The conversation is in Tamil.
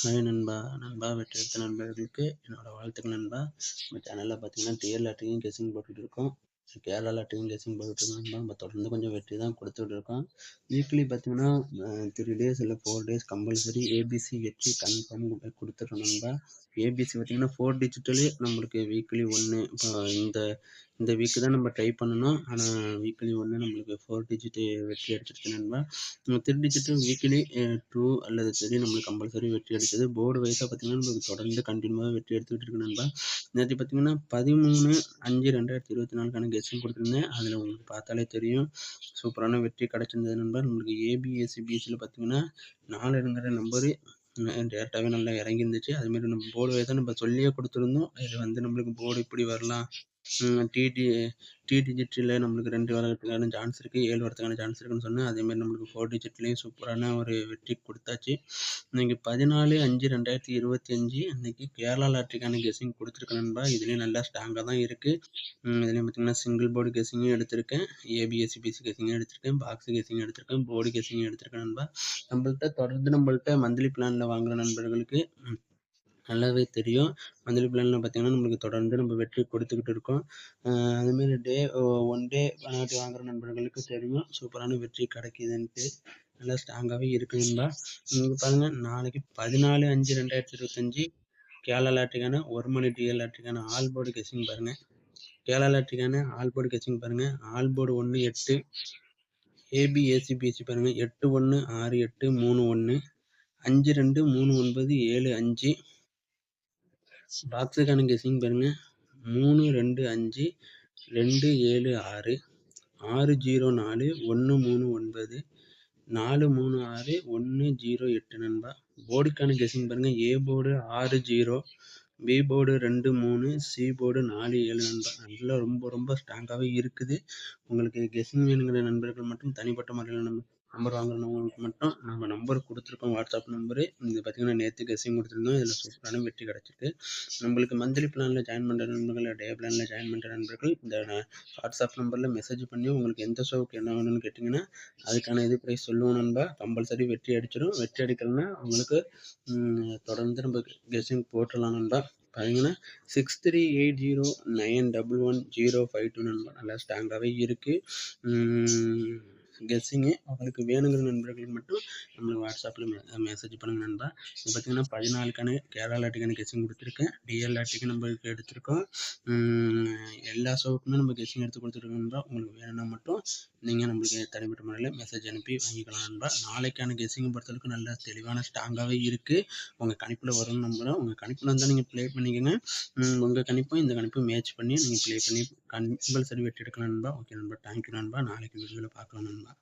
ஹாய் நண்பா நண்பா வெற்றி எடுத்த நண்பர்களுக்கு என்னோடய வாழ்த்துக்கள் நண்பா. நம்ம சேனலில் பார்த்தீங்கன்னா டிஎல் லாட்டரியும் கெஸிங் போட்டுட்டு இருக்கோம். கேரளா கெஸிங் போட்டுட்டு நண்பா. நம்ம தொடர்ந்து கொஞ்சம் வெற்றி தான் கொடுத்துட்ருக்கோம் வீக்லி பார்த்தீங்கன்னா த்ரீ டேஸ் இல்லை ஃபோர் டேஸ் கம்பல்சரி ஏபிசி வெற்றி கன்ஃபார்ம் கொடுத்துட்றோம் நண்பா. ஏபிசி பார்த்தீங்கன்னா ஃபோர் டிஜிட்டலு நம்மளுக்கு வீக்லி ஒன்று இப்போ இந்த இந்த வீக்கு தான் நம்ம ட்ரை பண்ணணும். ஆனால் வீக்லி ஒன்று நம்மளுக்கு ஃபோர் டிஜிட்டு வெற்றி அடிச்சிருச்சு நண்பா த்ரீ டிஜிட்டு வீக்லி டூ அல்லது சரி நம்மளுக்கு கம்பல்சரி வெற்றி அடிச்சது. போர்டு வைஸாக பார்த்தீங்கன்னா நம்மளுக்கு தொடர்ந்து கண்டினியூவாக வெற்றி எடுத்துக்கிட்டு இருக்கு நண்பா. நேற்று பார்த்தீங்கன்னா பதிமூணு அஞ்சு ரெண்டாயிரத்தி இருபத்தி நாலுக்கான கெஸ்ட்டும் கொடுத்துருந்தேன். அதில் உங்களுக்கு பார்த்தாலே தெரியும். சூப்பரான வெற்றி கிடச்சிருந்தது நண்பா. நம்மளுக்கு ஏபிஎஸ்சி பிஎஸ்சியில் பார்த்தீங்கன்னா நாலுங்கிற நம்பரு டேரெக்டாகவே நல்லா இறங்கிருந்துச்சு அதுமாரி நம்ம போர்டு வைஸாக நம்ம சொல்லியே கொடுத்துருந்தோம். இது வந்து நம்மளுக்கு போர்டு இப்படி வரலாம். டிடி டி டிஜிட்டில் நம்மளுக்கு ரெண்டு வரதுக்கான சான்ஸ் இருக்குது ஏழு வரதுக்கான சான்ஸ் இருக்குன்னு சொன்னேன். அதேமாதிரி நம்மளுக்கு ஃபோர் டிஜிட்லேயும் சூப்பரான ஒரு வெற்றி கொடுத்தாச்சு. இன்றைக்கி பதினாலு அஞ்சு ரெண்டாயிரத்தி இருபத்தி அஞ்சு அன்றைக்கி கேரளா லாட்ரிக்கான கெஸிங் கொடுத்துருக்கேன் நண்பா. இதுலேயும் நல்லா ஸ்ட்ராங்காக தான் இருக்குது இதுலேயும் பார்த்திங்கன்னா சிங்கிள் போர்டு கெஸிங்கும் எடுத்திருக்கேன். ஏபிஎஸ்சி பிசி கெஸிங்கும் எடுத்திருக்கேன். பாக்ஸ் கெஸிங் எடுத்திருக்கேன். போர்டு கெஸிங்கும் எடுத்திருக்கேன் நண்பா. நம்மள்கிட்ட தொடர்ந்து நம்மள்கிட்ட மந்த்லி பிளானில் வாங்குகிற நண்பர்களுக்கு நல்லாவே தெரியும். மந்த்லி பிளானில் பார்த்திங்கன்னா நம்மளுக்கு தொடர்ந்து நம்ம வெற்றி கொடுத்துக்கிட்டு இருக்கோம். அதுமாரி டே ஒன் டே பணாட்டி வாங்குகிற நண்பர்களுக்கு தெரியும். சூப்பரான வெற்றி கிடைக்கிதுன்ட்டு. நல்லா ஸ்ட்ராங்காகவே இருக்கு நண்பா. நீங்கள் பாருங்கள் நாளைக்கு பதினாலு அஞ்சு ரெண்டாயிரத்தி இருபத்தஞ்சி. கேரளா லாட்ரிக்கான ஒரு மணி டிஎல் லாட்ரிக்கான ஆல் போர்டு கெஸிங் பாருங்கள் கேரளா லாட்ரிக்கான ஆல் போர்டு கெஸிங் பாருங்கள் ஆல் போர்டு ஒன்று எட்டு. ஏபி ஏசிபிஎஸ்சி பாருங்கள் எட்டு ஒன்று ஆறு எட்டு மூணு ஒன்று அஞ்சு ரெண்டு மூணு ஒன்பது ஏழு அஞ்சு. பாக்ஸுக்கான கெஸ்ஸிங் பாருங்கள் மூணு ரெண்டு அஞ்சு ரெண்டு ஏழு ஆறு ஆறு ஜீரோ நாலு ஒன்று மூணு ஒன்பது நாலு மூணு ஆறு ஒன்று ஜீரோ எட்டு நண்பா. போர்டுக்கான கெஸ்ஸிங் பாருங்கள் ஏ போர்டு ஆறு ஜீரோ பி போர்டு ரெண்டு மூணு சி போர்டு நாலு ஏழு நண்பா. நல்லா ரொம்ப ரொம்ப ஸ்ட்ராங்காகவே இருக்குது. உங்களுக்கு கெஸ்ஸிங் வேணுங்கிற நண்பர்கள் மட்டும் தனிப்பட்ட முறையில் நம்ம நம்பர் வாங்குறவங்களுக்கு மட்டும் நம்ம நம்பர் கொடுத்துருக்கோம் வாட்ஸ்அப் நம்பரு. இது பார்த்திங்கன்னா நேற்று கெஸ்ஸிங் கொடுத்துருந்தோம். இதில் சூப்பரான வெற்றி கிடச்சிருக்கு. நம்மளுக்கு மந்த்லி பிளானில் ஜாயின் பண்ணுற நண்பர்கள் டே பிளானில் ஜாயின் பண்ணுற நண்பர்கள் இந்த வாட்ஸ்அப் நம்பரில் மெசேஜ் பண்ணி உங்களுக்கு எந்த ஷோவுக்கு என்ன வேணும்னு கேட்டிங்கன்னா அதுக்கான இது ப்ரைஸ் சொல்லுவோம் நண்பா. கம்பல்சரி வெற்றி அடிச்சிடும் வெற்றி அடிக்கலைன்னா உங்களுக்கு தொடர்ந்து நம்ம கெஸ்ஸிங் போட்டுடலாம் நண்பா. பார்த்தீங்கன்னா six three eight zero nine double one zero five two நண்பா. நல்லா ஸ்ட்ராங்காகவே இருக்குது கெஸ்ஸிங்கு உங்களுக்கு வேணுங்கிற நண்பர்களுக்கு மட்டும் நம்மளுக்கு வாட்ஸ்அப்பில் மெசேஜ் பண்ணுங்கள் நண்பா. இப்போ பார்த்தீங்கன்னா பதினாலுக்கான கேரளா லாட்டிக்கான கெஸ்ஸிங் கொடுத்துருக்கேன். டிஎல் லாட்டிக்கு நம்மளுக்கு எடுத்திருக்கோம். எல்லா ஷோவுக்குமே நம்ம கெஸ்ஸிங் எடுத்து கொடுத்துருக்கோம் நண்பா. உங்களுக்கு வேணும்னா மட்டும் நீங்கள் நம்மளுக்கு தனிப்பட்ட முறையில் மெசேஜ் அனுப்பி வாங்கிக்கலாம் நண்பா. நாளைக்கான கெஸ்ஸிங் பொறுத்தளவுக்கு நல்ல தெளிவான ஸ்ட்ராங்காகவே இருக்குது உங்கள் கணிப்பில் வரும்னு நம்புகிறோம் உங்கள் கணிப்பில் இருந்தால் நீங்கள் ப்ளே பண்ணிக்கோங்க. உங்கள் கணிப்பும் இந்த கணிப்பும் மேட்ச் பண்ணி நீங்கள் ப்ளே பண்ணி கம்பல்சரி சர்டிஃபிகேட் எடுக்கலாம் நண்பா. ஓகே நண்பா. தேங்க்யூ நண்பா. நாளைக்கு வீடியோவில் பார்க்கலாம் நண்பா.